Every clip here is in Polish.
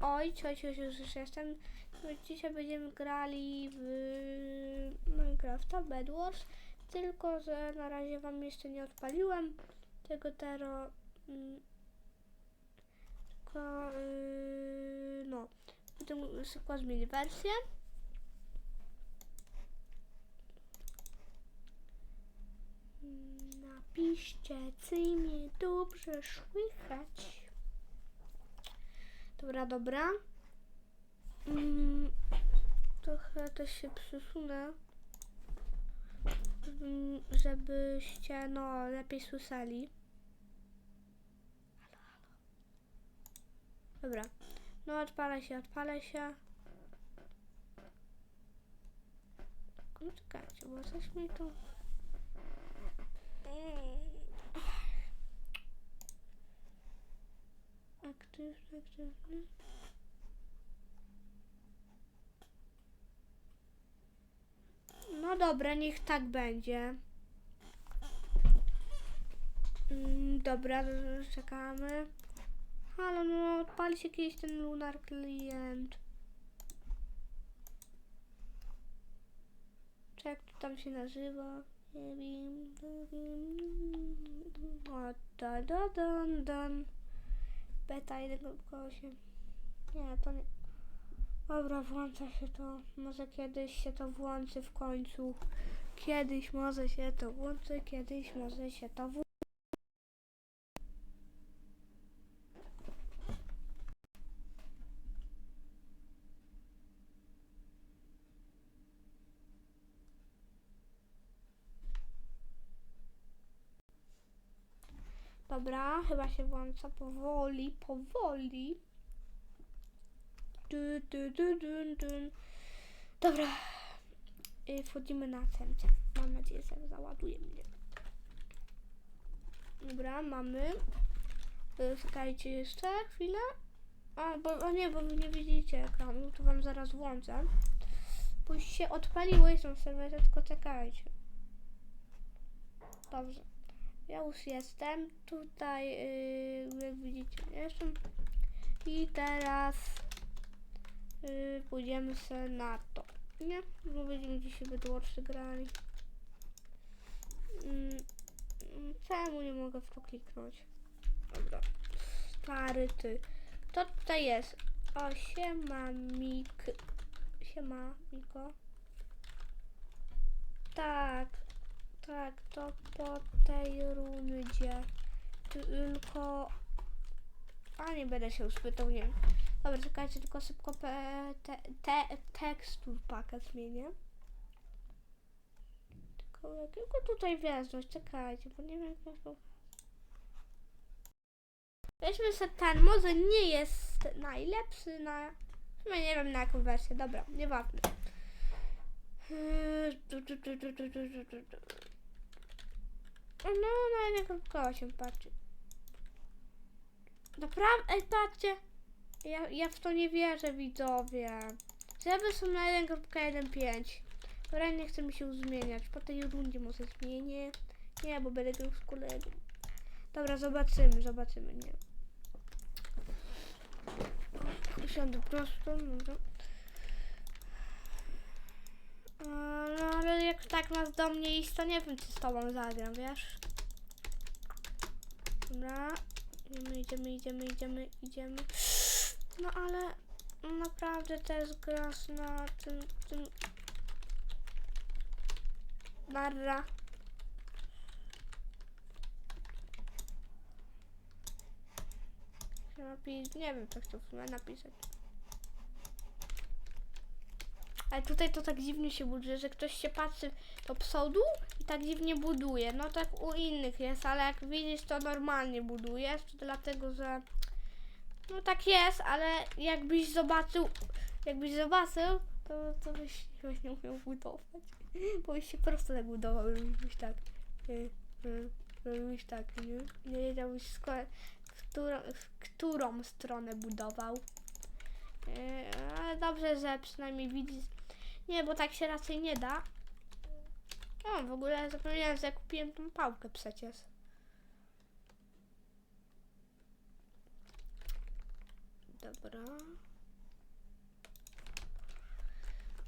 Oj, cioć, już, już, jestem. Dzisiaj będziemy grali w Minecrafta Bed Wars. Tylko, że na razie wam jeszcze nie odpaliłem tego tero. mm, Tylko, yy, no. Potem szybko zmienię wersję. Napiszcie, czy mnie dobrze słychać. Dobra, dobra. Mm, trochę też się przesunę, mm, żebyście no lepiej słyszeli. Dobra. No odpalę się, odpalę się. No czekajcie, bo coś mi tu... Aktywny, aktywny. No dobra, niech tak będzie. Mm, dobra, czekamy. Halo, no odpali się kiedyś ten Lunar Client. Czy jak to tam się nazywa? Nie wiem. O, da, da, dan, dan. Beta 1.8. Nie, to nie. Dobra, włącza się to. Może kiedyś się to włączy w końcu. Kiedyś może się to włączy, kiedyś może się to włączy. Dobra, chyba się włącza powoli, powoli. Du, du, du, dun, dun. Dobra. Y, Wchodzimy na cemce. Mam nadzieję, że załaduje mnie. Dobra, mamy. Y, Czekajcie jeszcze chwilę. A, bo nie, bo wy nie widzicie ekranu, to wam zaraz włączę. Już się odpaliło, jestem w serwerze, tylko czekajcie. Dobrze. Ja już jestem. Tutaj, yy, jak widzicie, jestem. I teraz yy, pójdziemy sobie na to. Nie? Bo będziemy dzisiaj Bedwarsy grali. Mm, czemu nie mogę w to kliknąć? Dobra. Stary ty. Kto tutaj jest? O, siema Mik. Siema Miko. Tak. Tak, to po tej rundzie. Tylko... A nie będę się już pytał, nie. Dobra, czekajcie, tylko szybko te, te, tekstur pakę zmienię. Tylko jakiego tutaj wjeżdżać? Czekajcie, bo nie wiem jak to... Weźmy sobie ten, może nie jest najlepszy na... Sumie nie wiem na jaką wersję, dobra, nieważne. Yy, No, na jednego się patrzy. Naprawdę, patrzcie. Ja, ja w to nie wierzę, widzowie. Żeby są na 1.15. Dobra, nie chce mi się zmieniać. Po tej rundzie może zmienię. Nie, bo będę grał z kolegą. Dobra, zobaczymy, zobaczymy, nie. Usiądę prosto, dobra. A, No ale jak tak masz do mnie iść, to nie wiem, czy z tobą zagram, wiesz? Dobra. Idziemy, idziemy, idziemy, idziemy, idziemy. No ale naprawdę też grasz na tym, tym... Narra. Napis, nie wiem, co chcę napisać. Ale tutaj to tak dziwnie się buduje, że ktoś się patrzy do przodu i tak dziwnie buduje. No tak u innych jest, ale jak widzisz to normalnie budujesz, dlatego, że no tak jest, ale jakbyś zobaczył, jakbyś zobaczył, to, to byś, byś nie umiał budować. Bo byś się prosto tak budował, byś tak, y, y, robiłbyś tak, nie? Nie wiedziałbyś którą, którą stronę budował. Ale dobrze, że przynajmniej widzisz. Nie, bo tak się raczej nie da. O, w ogóle zapomniałem, że kupiłem tą pałkę przecież. Dobra.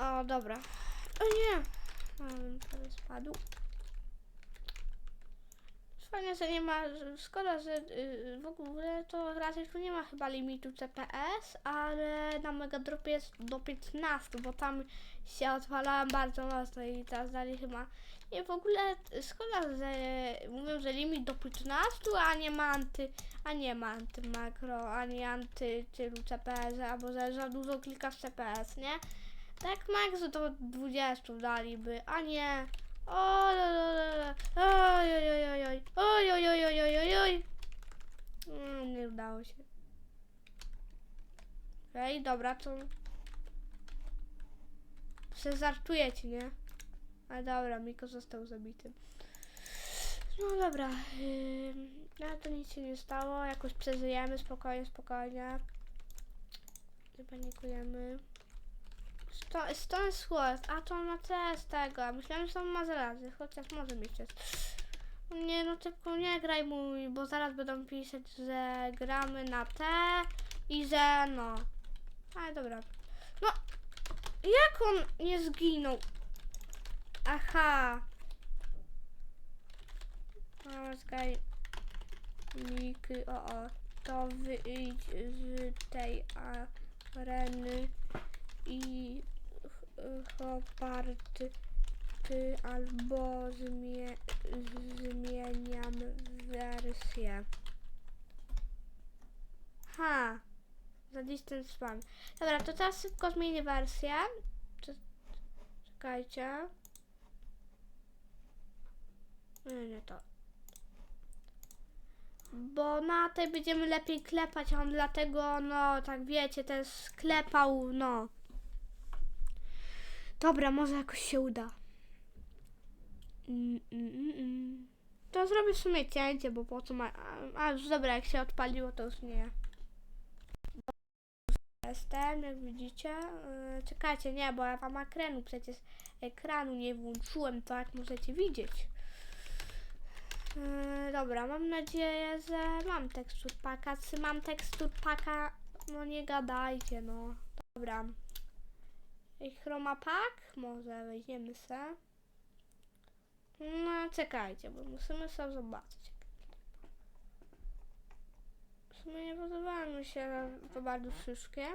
O, dobra. O nie! Um, prawie spadł. Fajnie, że nie ma. Szkoda, że y, w ogóle to raczej tu nie ma chyba limitu CPS, ale na Mega Dropie jest do 15, bo tam się odwalałem bardzo mocno i teraz dali chyba. Nie w ogóle szkoda, że mówią, że limit do 15, a nie ma anty, a nie ma antymakro, ani anty tylu CPS, albo że za dużo klikasz CPS, nie? Tak max do 20 daliby, a nie. O, la, la, la, la. Oj, nie udało się. Ej, dobra, to... Se zartujecie, nie? A dobra, Miko został zabity. No dobra, yy, no to nic się nie stało, jakoś przeżyjemy, spokojnie, spokojnie. Nie panikujemy. Sto- Stone Sword, a to ma też tego. Myślałem, że on ma zarazy, chociaż może mieć też. Nie no tylko nie graj mój, bo zaraz będą pisać, że gramy na T i że no. Ale dobra. No, jak on nie zginął? Aha. No, skaj. Miki, o o. To wyjdź z tej areny i Hoparty ty albo zmie, zmieniam wersję. Ha, za distance spam. Dobra, to teraz szybko zmienię wersję. Czekajcie. Nie, nie to. Bo na tej będziemy lepiej klepać, a on dlatego, no, tak wiecie, też sklepał, no. Dobra, może jakoś się uda. Mm, mm, mm. To zrobię w sumie cięcie, bo po co ma... A, już dobra, jak się odpaliło, to już nie. Jestem, jak widzicie. Yy, czekajcie, nie, bo ja wam ekranu przecież ekranu nie włączyłem, to jak możecie widzieć. Yy, dobra, mam nadzieję, że mam tekstur paka. Czy mam tekstur paka? No nie gadajcie, no. Dobra. I chroma pack? Może weźmiemy se. No czekajcie, bo musimy sobie zobaczyć. W sumie nie podobały mi się to bardzo wszystkie.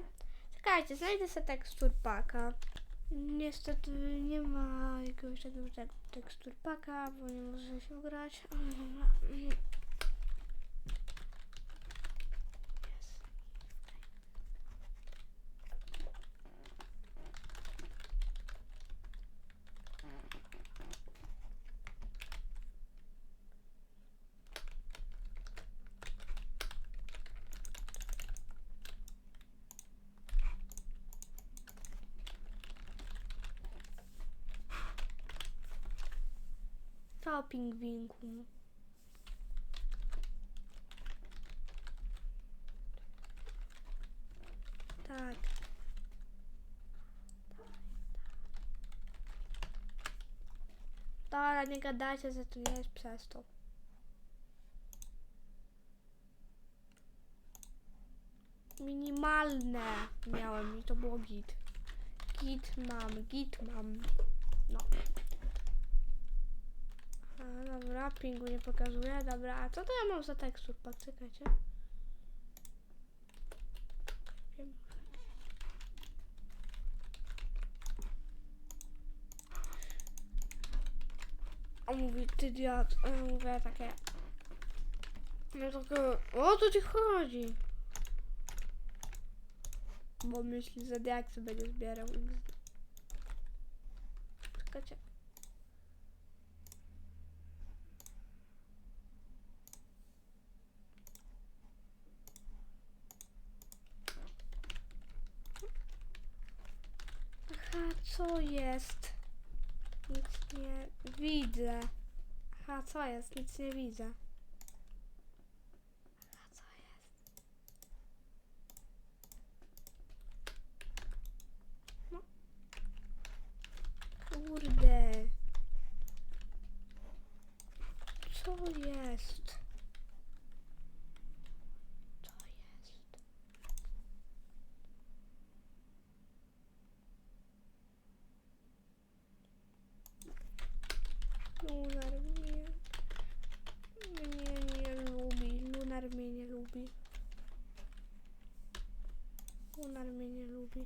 Czekajcie, znajdę sobie tekstur paka. Niestety nie ma jakiegoś takiego tek tekstur paka, bo nie może się grać. To pingwinku. Tak. Dobra, nie gadajcie, że to nie jest przez to. Minimalne miałem i to było git. Git mam, git mam. No. A, dobra, pingu nie pokazuje. Dobra, a co to ja mam za tekstur? Poczekajcie. A mówi, ty idiot. A ja mówię takie... No takie, o co ci chodzi? Bo myśli, że diaksy będzie zbierał. Czekajcie. Aha, co jest? Nic nie widzę. Aha, co jest? Nic nie widzę. konar mnie nie lubi.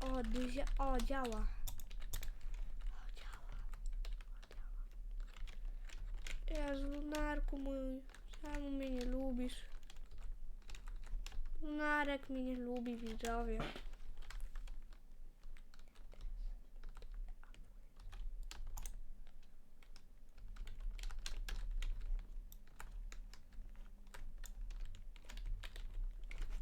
O, dyzia, o, działa. O, działa. O, działa. Jezu, Lunarku mój, czemu mnie nie lubisz? Lunarek mnie nie lubi, widzowie.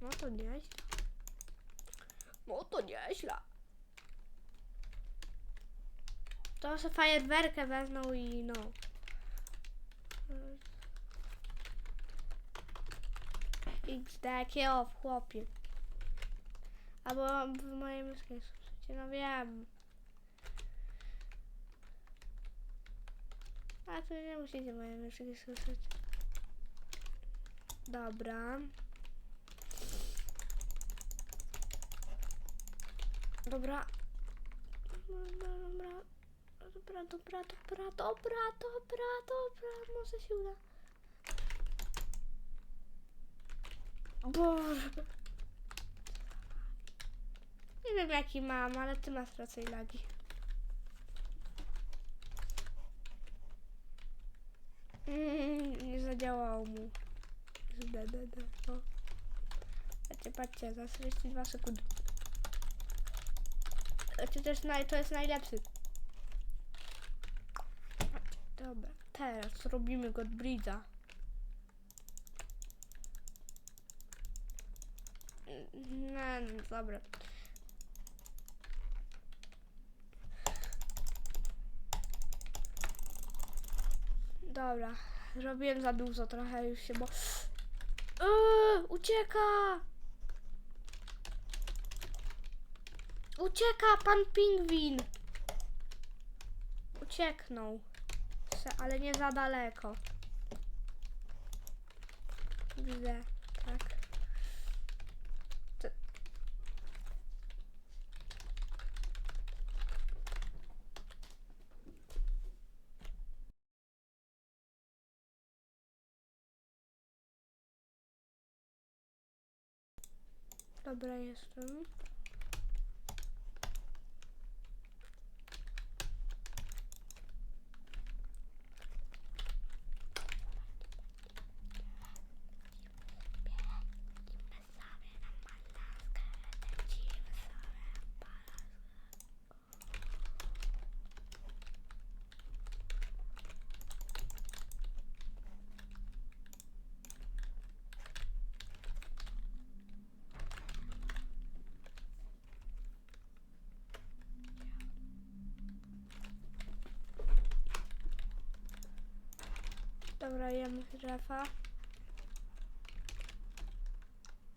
no, to nieźle. No to nieźle. To se fajerwerkę wezmą i no. XD, kieł, chłopie. Albo w mojej myszki słyszycie, no wiem. A to nie musicie mojej myszki słyszeć. Dobra. Dobra. Dobra, dobra. Dobra, dobra, dobra, dobra, dobra, dobra. Może się uda. Boże. Nie wiem jaki mam, ale ty masz raczej lagi. Mm, nie zadziałało mu. Da, da, da. O. Patrzcie, patrzcie, za 42 sekundy. Jest, naj, to jest najlepszy. Dobra, teraz robimy go od Bridge'a. No, no, dobra. Dobra, zrobiłem za dużo trochę już się, bo... Yy, ucieka! Ucieka pan pingwin! Ucieknął. Ale nie za daleko. Widzę, tak. Dobra, jestem. Dobra, jemy drefa.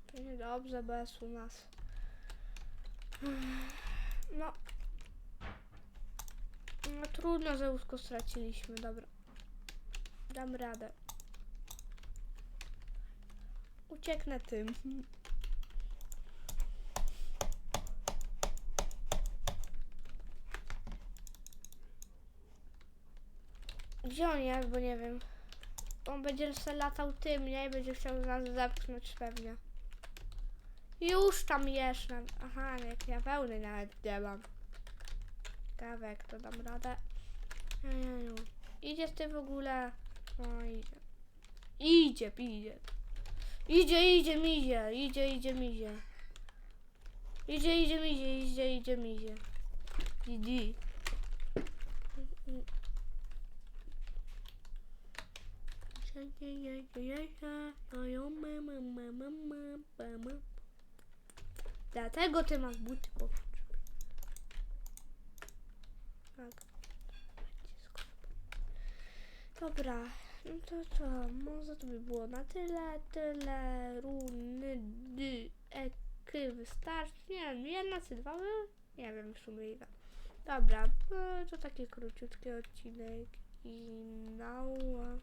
To niedobrze bez u nas. No. No trudno, że łóżko straciliśmy, dobra. Dam radę. Ucieknę tym. Gdzie on jest, bo nie wiem. On będzie se latał tym, nie? I będzie chciał nas zepchnąć pewnie. Już tam jest. na- Aha, jak ja wełny nawet nie mam. Ciekawe, jak to dam radę. Jeju. Idzie ty w ogóle. O, idzie. Idzie, idzie. Idzie, idzie, mizie. Idzie, idzie, mizie. Idzie, idzie, mizie. Idzie, idzie, mizie. Idzie. Dlatego ty masz buty po Tak. Dobra, no to co? Może to by było na tyle, tyle, runy, dy, eky, wystarczy. Nie wiem, jedna czy dwa Nie wiem w sumie ile. Dobra, e, to taki króciutki odcinek i nała.